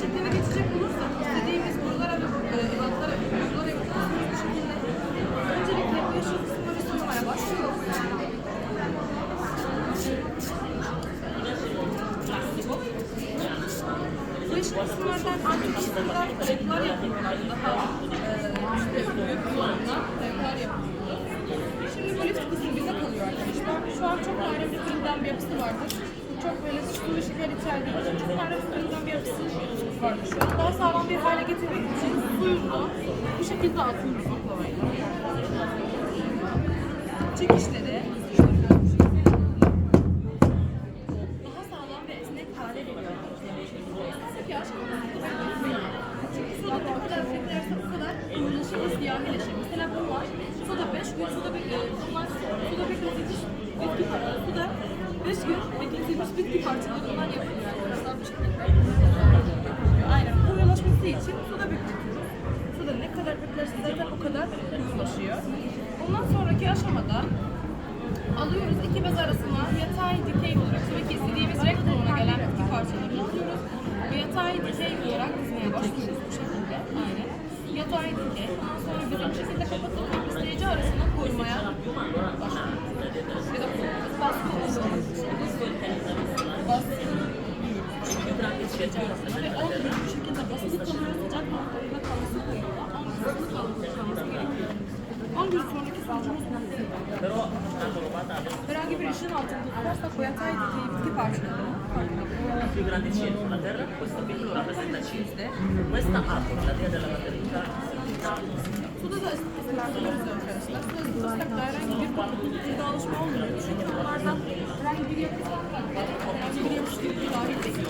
şekline geçecek olursak istediğimiz buralara ve e, evlatlara, kurumlara yapılan bir şekilde öncelikle bu yaşam psikolojisi olmaya başlıyoruz. Bu yaşam psikolojilerden artık işte kadar kayıtlar yapıyorlar. Daha e, işte büyük kurumda kayıtlar yapıyorlar. Şimdi bu lift kısmı bize kalıyor arkadaşlar. Şu an çok ayrı bir bir yapısı vardır. Çok böyle suçlu ilişkiler içerdiği için çok ayrı bir an. Daha sağlam bir hale getirmek için suyunu bu şekilde atıyoruz oklavayla. Çekişleri daha sağlam ve esnek hale geliyor. Soda beklerse o kadar koyulaşır ve siyahileşir. Mesela bu var, soda 5 gün, soda bekletilmiş, bunlar soda bekletilmiş bitki parçaları, suda 5 gün bekletilmiş bitki parçalarından yapılıyor arkadaşlar. O kadar koyulaşıyor. Ondan sonraki aşamada alıyoruz iki bez arasına yatay dikey olarak tabii ki istediğimiz renk tonuna gelen bitki parçalarını alıyoruz ve yatay dikey olarak dizmeye başlıyoruz bu şekilde. Aynen. Yatay dikey. Ondan sonra bu şekilde kapatıp besleyici arasına koymaya başlıyoruz. Da koyuyoruz baskı oluyoruz baskı. Ve 10 gün 10 gün sonraki sonucumuz bu. Herhangi bir ışığın altında tutarsak o yatay parçalarını La più grande cielo sulla Terra, questo piccolo rappresenta C. Questa atom, la dea della maternità, Suda da kullanıyoruz arkadaşlar. Suda ısıtırsak da herhangi bir dağılışma olmuyor. Çünkü bunlardan herhangi bir yapı herhangi bir yapışıklık dahil değil.